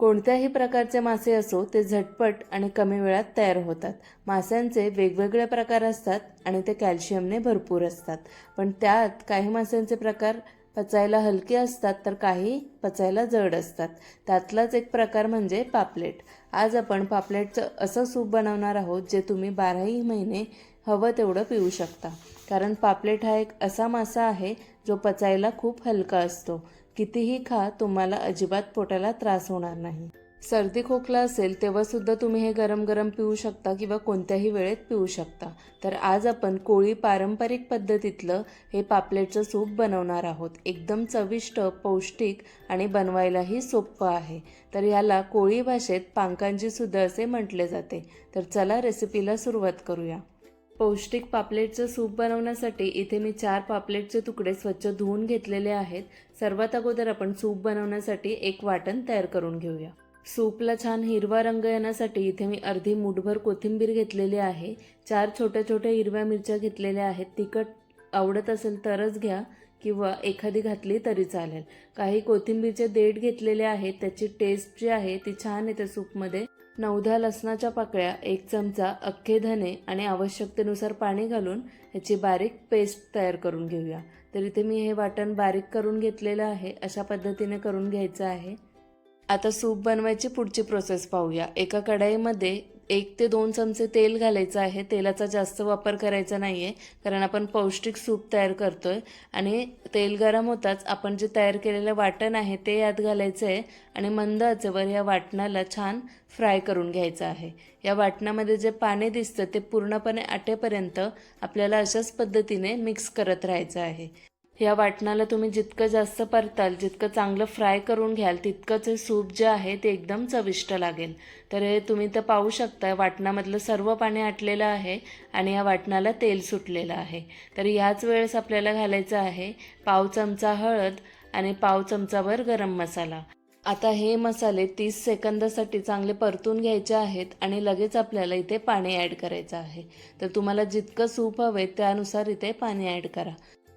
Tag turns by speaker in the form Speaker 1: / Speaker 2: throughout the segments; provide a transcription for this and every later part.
Speaker 1: कोणत्याही प्रकारचे मासे असो ते झटपट आणि कमी वेळात तयार होतात. माशांचे वेगवेगळे प्रकार असतात आणि ते कॅल्शियमने भरपूर असतात. पण त्यात काही माशांचे प्रकार पचायला हलके असतात तर काही पचायला जड असतात. त्यातलाच एक प्रकार म्हणजे पापलेट. आज आपण पापलेटचं असं सूप बनवणार आहोत जे तुम्ही बाराही महिने हवं तेवढं पिऊ शकता. कारण पापलेट हा एक असा मासा आहे जो पचायला खूप हलका असतो. कितीही खा तुम्हाला अजिबात पोटाला त्रास होणार नाही. सर्दी खोकला असेल तेव्हा सुद्धा तुम्ही हे गरम गरम पिऊ शकता किंवा कोणत्याही वेळेत पिऊ शकता. तर आज आपण कोळी पारंपरिक पद्धतीतलं हे पापलेटचं सूप बनवणार आहोत. एकदम चविष्ट पौष्टिक आणि बनवायलाही सोपं आहे. तर ह्याला कोळी भाषेत पांकांजी सुद्धा असे म्हटले जाते. तर चला रेसिपीला सुरुवात करूया. पौष्टिक पापलेटचं सूप बनवण्यासाठी इथे मी चार पापलेटचे तुकडे स्वच्छ धुवून घेतलेले आहेत. सर्वात अगोदर आपण सूप बनवण्यासाठी एक वाटण तयार करून घेऊया. सूपला छान हिरवा रंग येण्यासाठी इथे मी अर्धी मुठभर कोथिंबीर घेतलेली आहे. चार छोट्या छोट्या हिरव्या मिरच्या घेतलेल्या आहेत. तिखट आवडत असेल तरच घ्या किंवा एखादी घातली तरी चालेल. काही कोथिंबीरचे देठ घेतलेले आहेत. त्याची टेस्ट जी आहे ती छान येते सूपमध्ये. नवधा लसणाच्या पाकळ्या एक चमचा अख्खे धने आणि आवश्यकतेनुसार पाणी घालून ह्याची बारीक पेस्ट तयार करून घेऊया. तर इथे मी हे वाटण बारीक करून घेतलेलं आहे. अशा पद्धतीने करून घ्यायचं आहे. आता सूप बनवायची पुढची प्रोसेस पाहूया. एका कढाईमध्ये एक ते दोन चमचे तेल घालायचं आहे. तेलाचा जास्त वापर करायचा नाही आहे कारण आपण पौष्टिक सूप तयार करतो आहे आणि तेल गरम होताच आपण जे तयार केलेलं वाटण आहे ते यात घालायचं आहे आणि मंद आचेवर या वाटणाला छान फ्राय करून घ्यायचं आहे. या वाटणामध्ये जे पाणी दिसतं ते पूर्णपणे आटेपर्यंत आपल्याला अशाच पद्धतीने मिक्स करत राहायचं आहे. ह्या वाटणाला तुम्ही जितकं जास्त परताल जितकं चांगलं फ्राय करून घ्याल तितकंच हे सूप जे आहे ते एकदम चविष्ट लागेल. तर हे तुम्ही तर पाहू शकता वाटणामधलं सर्व पाणी आटलेलं आहे आणि या वाटणाला तेल सुटलेलं आहे. तर ह्याच वेळेस आपल्याला घालायचं आहे पाव चमचा हळद आणि पाव चमचाभर गरम मसाला. आता हे मसाले तीस सेकंदासाठी चांगले परतून घ्यायचे आहेत आणि लगेच आपल्याला इथे पाणी ॲड करायचं आहे. तर तुम्हाला जितकं सूप हवे त्यानुसार इथे पाणी ॲड करा.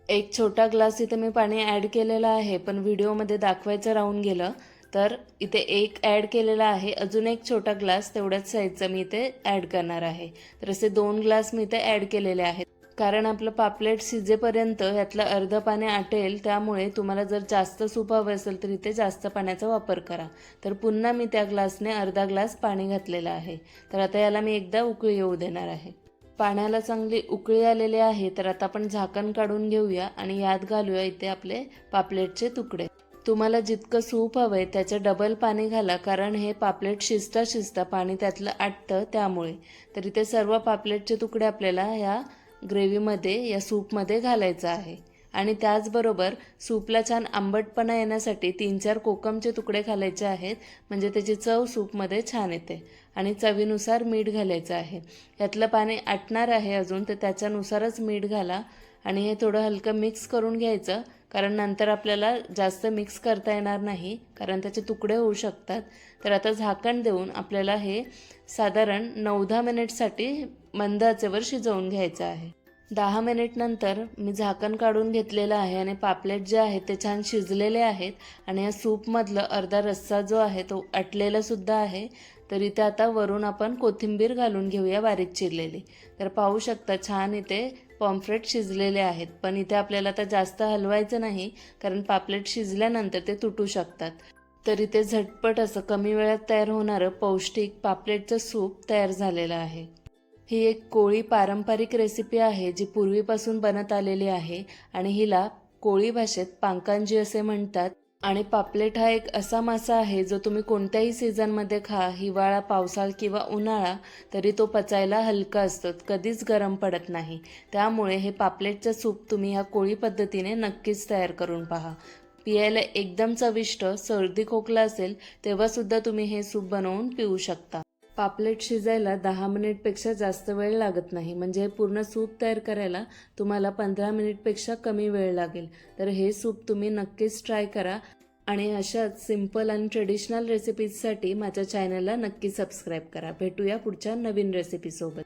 Speaker 1: एक छोटा ग्लास इथे मी पाणी ॲड केलेलं आहे पण व्हिडिओमध्ये दाखवायचं राहून गेलं. तर इथे एक ॲड केलेला आहे अजून एक छोटा ग्लास तेवढ्याच साईजचं मी इथे ॲड करणार आहे. तर असे दोन ग्लास मी इथे ॲड केलेले आहेत. कारण आपलं पापलेट शिजेपर्यंत ह्यातलं अर्ध पाणी आटेल त्यामुळे तुम्हाला जर जास्त सूप हवं असेल तर इथे जास्त पाण्याचा वापर करा. तर पुन्हा मी त्या ग्लासने अर्धा ग्लास पाणी घातलेलं आहे. तर आता याला मी एकदा उकळी येऊ देणार आहे. पाण्याला चांगली उकळी आलेली आहे तर आता आपण झाकण काढून घेऊया आणि यात घालूया इथे आपले पापलेटचे तुकडे. तुम्हाला जितकं सूप हवंय त्याचे डबल पाणी घाला कारण हे पापलेट शिजता शिजता पाणी त्यातलं आटतं त्यामुळे. तर इथे सर्व पापलेटचे तुकडे आपल्याला ह्या ग्रेव्हीमध्ये या सूपमध्ये घालायचं आहे. आणि त्याचबरोबर सूपला छान आंबटपणा येण्यासाठी तीन चार कोकमचे तुकडे घालायचे आहेत. म्हणजे त्याची चव सूपमध्ये छान येते. आणि चवीनुसार मीठ घालायचं आहे. यातलं पाणी आटणार आहे अजून तर त्याच्यानुसारच मीठ घाला. आणि हे थोडं हलकं मिक्स करून घ्यायचं कारण नंतर आपल्याला जास्त मिक्स करता येणार नाही कारण त्याचे तुकडे होऊ शकतात. तर आता झाकण देऊन आपल्याला हे साधारण नऊ दहा मिनिटसाठी मंद आचेवर शिजवून घ्यायचं आहे. दहा मिनिटनंतर मी झाकण काढून घेतलेलं आहे आणि पापलेट जे आहेत ते छान शिजलेले आहेत आणि या सूपमधलं अर्धा रस्सा जो आहे तो अटलेलासुद्धा आहे. तर इथे आता वरून आपण कोथिंबीर घालून घेऊया बारीक चिरलेली. तर पाहू शकता छान इथे पॉम्फ्रेट शिजलेले आहेत. पण इथे आपल्याला आता जास्त हलवायचं नाही कारण पापलेट शिजल्यानंतर ते तुटू शकतात. तर इथे झटपट असं कमी वेळात तयार होणारं पौष्टिक पापलेटचं सूप तयार झालेलं आहे. ही एक कोळी पारंपरिक रेसिपी आहे जी पूर्वीपासून बनत आलेली आहे आणि हिला कोळी भाषेत पांकांजी असे म्हणतात. आणि पापलेट हा एक असा मासा आहे जो तुम्ही कोणत्याही सीझनमध्ये खा हिवाळा पावसाळ किंवा उन्हाळा तरी तो पचायला हलका असतो कधीच गरम पडत नाही. त्यामुळे हे पापलेटचं सूप तुम्ही ह्या कोळी पद्धतीने नक्कीच तयार करून पहा. पियायला एकदम चविष्ट सर्दी खोकला असेल तेव्हासुद्धा तुम्ही हे सूप बनवून पिऊ शकता. पापलेट शिजायला दहा मिनिटपेक्षा जास्त वेळ लागत नाही. म्हणजे हे पूर्ण सूप तयार करायला तुम्हाला पंधरा मिनिटपेक्षा कमी वेळ लागेल. तर हे सूप तुम्ही नक्कीच ट्राय करा आणि अशाच सिंपल आणि ट्रेडिशनल रेसिपीजसाठी माझ्या चॅनलला नक्की सबस्क्राईब करा. भेटूया पुढच्या नवीन रेसिपीसोबत